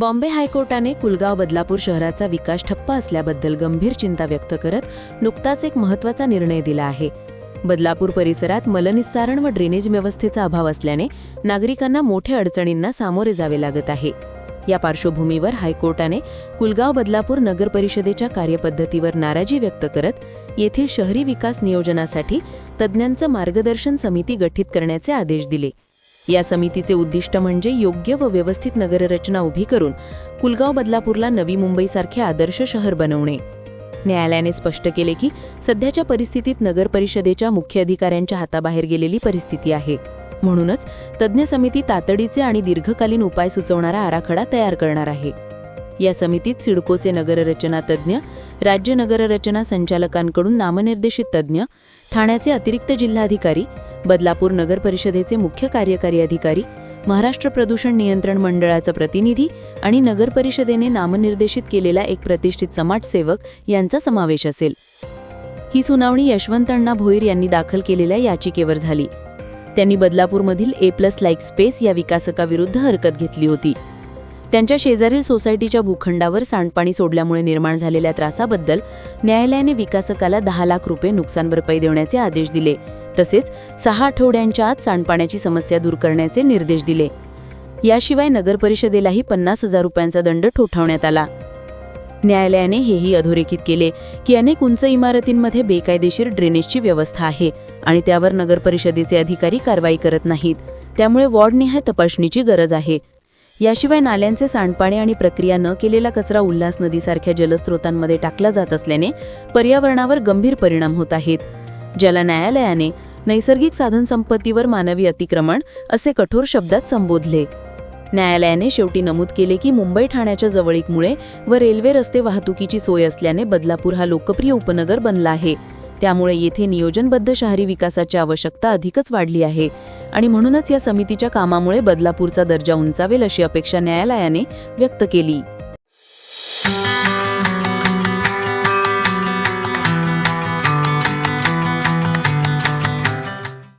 बॉम्बे हायकोर्टाने कुलगाव बदलापूर शहराचा विकास ठप्प असल्याबद्दल गंभीर चिंता व्यक्त करत नुकताच एक महत्त्वाचा निर्णय दिला आहे. बदलापूर परिसरात मलनिस्सारण व ड्रेनेज व्यवस्थेचा अभाव असल्याने नागरिकांना मोठ्या अडचणींना सामोरे जावे लागत आहे. या पार्श्वभूमीवर हायकोर्टाने कुलगाव बदलापूर नगर परिषदेच्या कार्यपद्धतीवर नाराजी व्यक्त करत येथील शहरी विकास नियोजनासाठी तज्ज्ञांचं मार्गदर्शन समिती गठीत करण्याचे आदेश दिले. या समितीचे उद्दिष्ट म्हणजे योग्य व व्यवस्थित नगररचना उभी करून कुलगाव बदलापूरला नवी मुंबईसारखे आदर्श शहर बनवणे. न्यायालयाने स्पष्ट केले की सध्याच्या परिस्थितीत नगर परिषदेच्या मुख्य अधिकाऱ्यांच्या हाताबाहेर गेलेली परिस्थिती आहे. म्हणूनच तज्ज्ञ समिती तातडीचे आणि दीर्घकालीन उपाय सुचवणारा आराखडा तयार करणार आहे. या समितीत सिडकोचे नगररचना तज्ज्ञ राज्य नगररचना संचालकांकडून नामनिर्देशित तज्ज्ञ ठाण्याचे अतिरिक्त जिल्हाधिकारी बदलापूर नगर परिषदेचे मुख्य कार्यकारी अधिकारी महाराष्ट्र प्रदूषण नियंत्रण मंडळाचा प्रतिनिधी आणि नगर परिषदेने नामनिर्देशित केलेला एक प्रतिष्ठित समाजसेवक यांचा समावेश असेल. ही सुनावणी यशवंत अण्णा भोईर यांनी दाखल केलेल्या याचिकेवर झाली. त्यांनी बदलापूरमधील ए प्लस लाईक स्पेस या विकासकाविरुद्ध हरकत घेतली होती. त्यांच्या शेजारील सोसायटीच्या भूखंडावर सांडपाणी सोडल्यामुळे निर्माण झालेल्या त्रासाबद्दल न्यायालयाने विकासकाला दहा लाख रुपये नुकसान भरपाई देण्याचे आदेश दिले. तसेच सहा आठवड्यांच्या आत सांडपाण्याची समस्या दूर करण्याचे निर्देश दिले. याशिवाय नगरपरिषदेलाही पन्नास हजार रुपयांचा दंड ठोठावण्यात आला. न्यायालयाने हेही अधोरेखित केले की अनेक उंच इमारतींमध्ये बेकायदेशीर ड्रेनेजची व्यवस्था आहे आणि त्यावर नगरपरिषदेचे अधिकारी कारवाई करत नाहीत. त्यामुळे वॉर्डनिहाय तपासणीची गरज आहे. याशिवाय नाल्यांचे सांडपाणी आणि प्रक्रिया न केलेला कचरा उल्हास नदीसारख्या जलस्रोतांमध्ये टाकला जात असल्याने पर्यावरणावर गंभीर परिणाम होत आहेत. ज्याला न्यायालयाने नैसर्गिक साधनसंपत्तीवर मानवी अतिक्रमण असे कठोर शब्दात संबोधले. न्यायालयाने शेवटी नमूद केले की मुंबई ठाण्याच्या जवळीकमुळे व रेल्वे रस्ते वाहतुकीची सोय असल्याने बदलापूर हा लोकप्रिय उपनगर बनला आहे. त्यामुळे येथे नियोजनबद्ध शहरी विकासाची आवश्यकता अधिकच वाढली आहे आणि म्हणूनच या समितीच्या कामामुळे बदलापूरचा दर्जा उंचावेल अशी अपेक्षा न्यायालयाने व्यक्त केली.